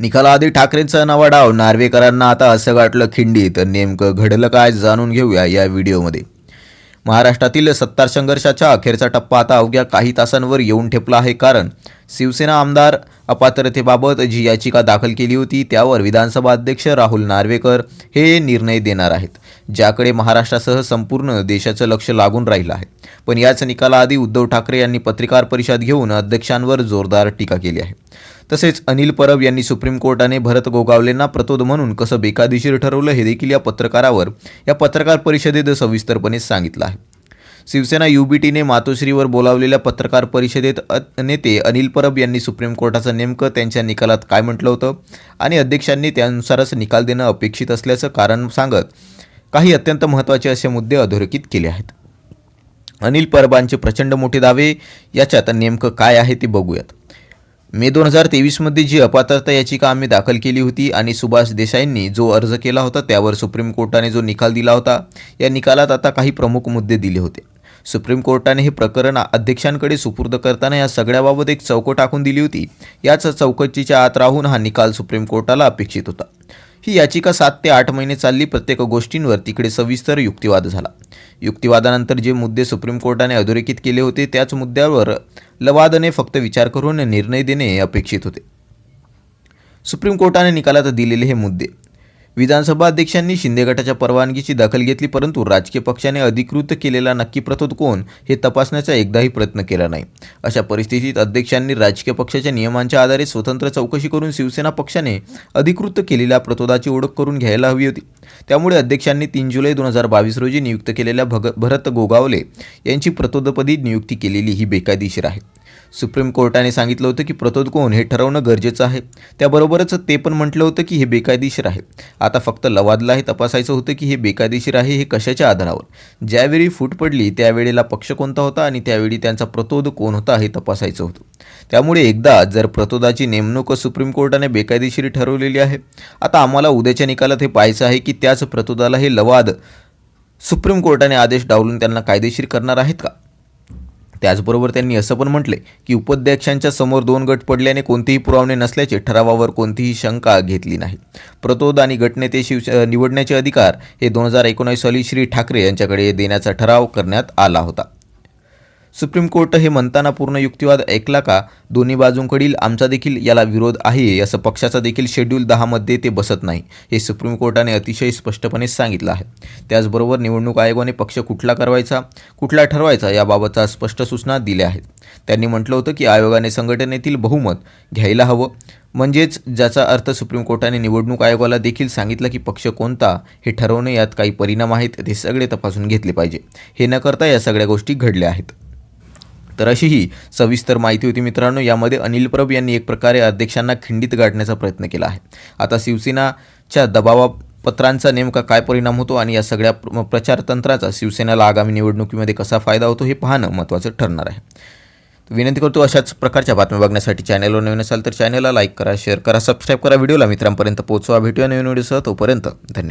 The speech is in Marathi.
निकालाआधी ठाकरेंचा नवा डाव. नार्वेकरांना आता असं गाठलं खिंडीत. नेमकं घडलं काय जाणून घेऊया या व्हिडिओमध्ये. महाराष्ट्रातील सत्तार संघर्षाच्या अखेरचा टप्पा आता अवघ्या काही तासांवर येऊन ठेपला आहे कारण शिवसेना आमदार अपात्रतेबाबत जी याचिका दाखल केली होती त्यावर विधानसभा अध्यक्ष राहुल नार्वेकर हे निर्णय देणार आहेत ज्याकडे महाराष्ट्रासह संपूर्ण देशाचं लक्ष लागून राहिलं आहे. पण याच निकालाआधी उद्धव ठाकरे यांनी पत्रकार परिषद घेऊन अध्यक्षांवर जोरदार टीका केली आहे. तसेच अनिल परब यांनी सुप्रीम कोर्टाने भरत गोगावलेंना प्रतोद म्हणून कसं बेकायदेशीर ठरवलं हे देखील या पत्रकारावर या पत्रकार परिषदेत सविस्तरपणे सांगितलं आहे. शिवसेना युबीटीने मातोश्रीवर बोलावलेल्या पत्रकार परिषदेत अ- नेते अनिल परब यांनी सुप्रीम कोर्टाचं नेमकं त्यांच्या निकालात काय म्हटलं होतं आणि अध्यक्षांनी त्यानुसारच निकाल देणं अपेक्षित असल्याचं कारण सांगत काही अत्यंत महत्त्वाचे असे मुद्दे अधोरेखित केले आहेत. अनिल परबांचे प्रचंड मोठे दावे याच्यात नेमकं काय आहे ते बघूयात. मे दोन हजार तेवीसमध्ये जी अपात्रता याचिका आम्ही दाखल केली होती आणि सुभाष देसाईंनी जो अर्ज केला होता त्यावर सुप्रीम कोर्टाने जो निकाल दिला होता या निकालात आता काही प्रमुख मुद्दे दिले होते. सुप्रीम कोर्टाने हे प्रकरण अध्यक्षांकडे सुपूर्द करताना या सगळ्याबाबत एक चौकट टाकून दिली होती. याच चौकटीच्या आत राहून हा निकाल सुप्रीम कोर्टाला अपेक्षित होता. ही याचिका सात ते आठ महिने चालली. प्रत्येक गोष्टींवर तिकडे सविस्तर युक्तिवाद झाला. युक्तिवादानंतर जे मुद्दे सुप्रीम कोर्टाने अधोरेखित केले होते त्याच मुद्द्यावर लवादने फक्त विचार करून निर्णय देणे अपेक्षित होते. सुप्रीम कोर्टाने निकालात दिलेले हे मुद्दे विधानसभा अध्यक्षांनी शिंदे गटाच्या परवानगीची दखल घेतली परंतु राजकीय पक्षाने अधिकृत केलेला नक्की प्रतोद कोण हे तपासण्याचा एकदाही प्रयत्न केला नाही. अशा परिस्थितीत अध्यक्षांनी राजकीय पक्षाच्या नियमांच्या आधारे स्वतंत्र चौकशी करून शिवसेना पक्षाने अधिकृत केलेल्या प्रतोदाची ओळख करून घ्यायला हवी होती. त्यामुळे अध्यक्षांनी तीन जुलै दोन हजार बावीस रोजी नियुक्त केलेल्या भग भरत गोगावले यांची प्रतोदपदी नियुक्ती केलेली ही बेकायदेशीर आहे. सुप्रीम कोर्टाने सांगितलं होतं की प्रतोद कोण हे ठरवणं गरजेचं आहे. त्याबरोबरच ते पण म्हटलं होतं की हे बेकायदेशीर आहे. आता फक्त लवादला हे तपासायचं होतं की हे बेकायदेशीर आहे हे कशाच्या आधारावर? ज्यावेळी फूट पडली त्यावेळेला पक्ष कोणता होता आणि त्यावेळी त्यांचा प्रतोद कोण होता हे तपासायचं होतं. त्यामुळे एकदा जर प्रतोदाची नेमणूक सुप्रीम कोर्टाने बेकायदेशीर ठरवलेली आहे आता आम्हाला उद्याच्या निकालात हे पाहायचं आहे की त्याच प्रतोदाला हे लवाद सुप्रीम कोर्टाने आदेश डावलून त्यांना कायदेशीर करणार आहेत का? त्याचबरोबर त्यांनी असं पण म्हटले की उपाध्यक्षांच्या समोर दोन गट पडल्याने कोणतेही पुरावणे नसल्याचे ठरावावर कोणतीही शंका घेतली नाही. प्रतोद आणि गटनेते शिव निवडण्याचे अधिकार हे दोन हजार एकोणीस साली श्री ठाकरे यांच्याकडे देण्याचा ठराव करण्यात आला होता. सुप्रीम कोर्ट हे म्हणताना पूर्ण युक्तिवाद ऐकला का? दोन्ही बाजूंकडील आमचा देखील याला विरोध आहे असं पक्षाचा देखील शेड्यूल दहामध्ये ते बसत नाही हे सुप्रीम कोर्टाने अतिशय स्पष्टपणे सांगितलं आहे. त्याचबरोबर निवडणूक आयोगाने पक्ष कुठला करवायचा कुठला ठरवायचा याबाबतचा स्पष्ट सूचना दिल्या आहेत. त्यांनी म्हटलं होतं की आयोगाने संघटनेतील बहुमत घ्यायला हवं. म्हणजेच ज्याचा अर्थ सुप्रीम कोर्टाने निवडणूक आयोगाला देखील सांगितलं की पक्ष कोणता हे ठरवणे यात काही परिणाम आहेत ते सगळे तपासून घेतले पाहिजे. हे न करता या सगळ्या गोष्टी घडल्या आहेत. तर अशी ही सविस्तर माहिती होती मित्रांनो. यामध्ये अनिल प्रभ यांनी एक प्रकारे अध्यक्षांना खिंडीत गाठण्याचा प्रयत्न केला आहे. आता शिवसेनाच्या दबावापत्रांचा नेमका काय परिणाम होतो आणि या सगळ्या प्रचारतंत्राचा शिवसेनेला आगामी निवडणुकीमध्ये कसा फायदा होतो हे पाहणं महत्त्वाचं ठरणार आहे. विनंती करतो अशाच प्रकारच्या बातम्या बघण्यासाठी चॅनलवर नवीन असाल तर चॅनलला लाईक करा शेअर करा सबस्क्राईब करा. व्हिडिओला मित्रांपर्यंत पोहोचवा. भेटूया नवीन व्हिडिओसह. तोपर्यंत धन्यवाद.